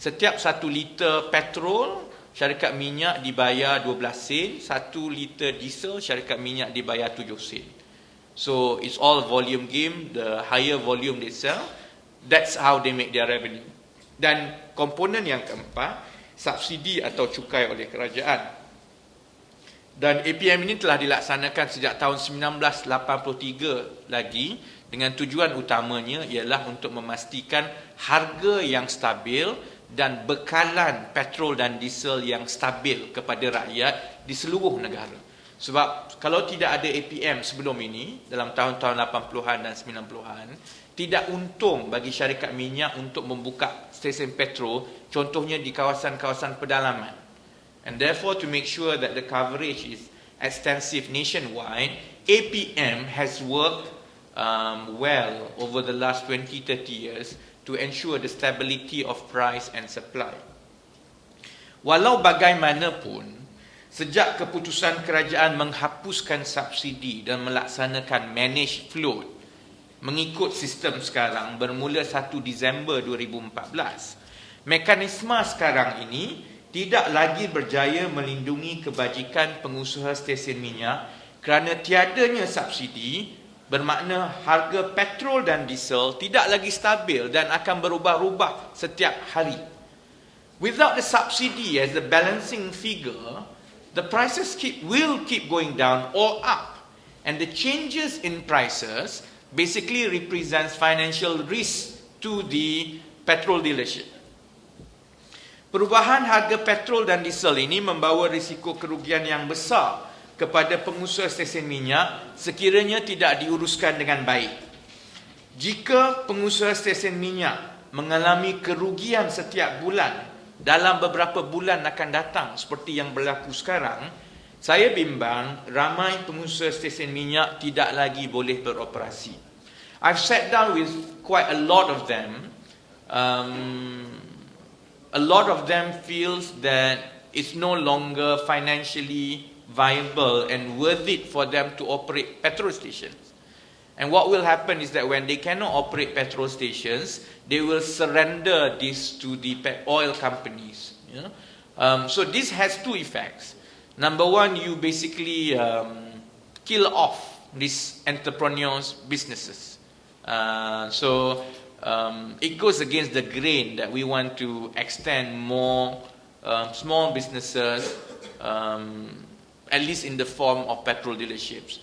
setiap satu liter petrol syarikat minyak dibayar 12 sen, satu liter diesel syarikat minyak dibayar 7 sen. So it's all volume game, the higher volume they sell, that's how they make their revenue. Dan komponen yang keempat, subsidi atau cukai oleh kerajaan. Dan APM ini telah dilaksanakan sejak tahun 1983 lagi dengan tujuan utamanya ialah untuk memastikan harga yang stabil dan bekalan petrol dan diesel yang stabil kepada rakyat di seluruh negara. Sebab kalau tidak ada APM sebelum ini dalam tahun-tahun 80-an dan 90-an, tidak untung bagi syarikat minyak untuk membuka stesen petrol contohnya di kawasan-kawasan pedalaman. And therefore, to make sure that the coverage is extensive nationwide, APM has worked um, well over the last 20, 30 years to ensure the stability of price and supply. Walau bagaimanapun, sejak keputusan kerajaan menghapuskan subsidi dan melaksanakan managed float mengikut sistem sekarang bermula 1 Disember 2014, mekanisme sekarang ini tidak lagi berjaya melindungi kebajikan pengusaha stesen minyak kerana tiadanya subsidi bermakna harga petrol dan diesel tidak lagi stabil dan akan berubah-ubah setiap hari. Without the subsidy as the balancing figure, the prices keep, will keep going down or up. And the changes in prices basically represents financial risk to the petrol dealership. Perubahan harga petrol dan diesel ini membawa risiko kerugian yang besar kepada pengusaha stesen minyak sekiranya tidak diuruskan dengan baik. Jika pengusaha stesen minyak mengalami kerugian setiap bulan dalam beberapa bulan akan datang seperti yang berlaku sekarang, saya bimbang ramai pengusaha stesen minyak tidak lagi boleh beroperasi. I've sat down with quite a lot of them um, a lot of them feels that it's no longer financially viable and worth it for them to operate petrol stations. And what will happen is that when they cannot operate petrol stations, they will surrender this to the oil companies. You know? um, so this has two effects. Number one, you basically um, kill off these entrepreneurs' businesses. Uh, so um, it goes against the grain that we want to extend more um, small businesses, um, at least in the form of petrol dealerships.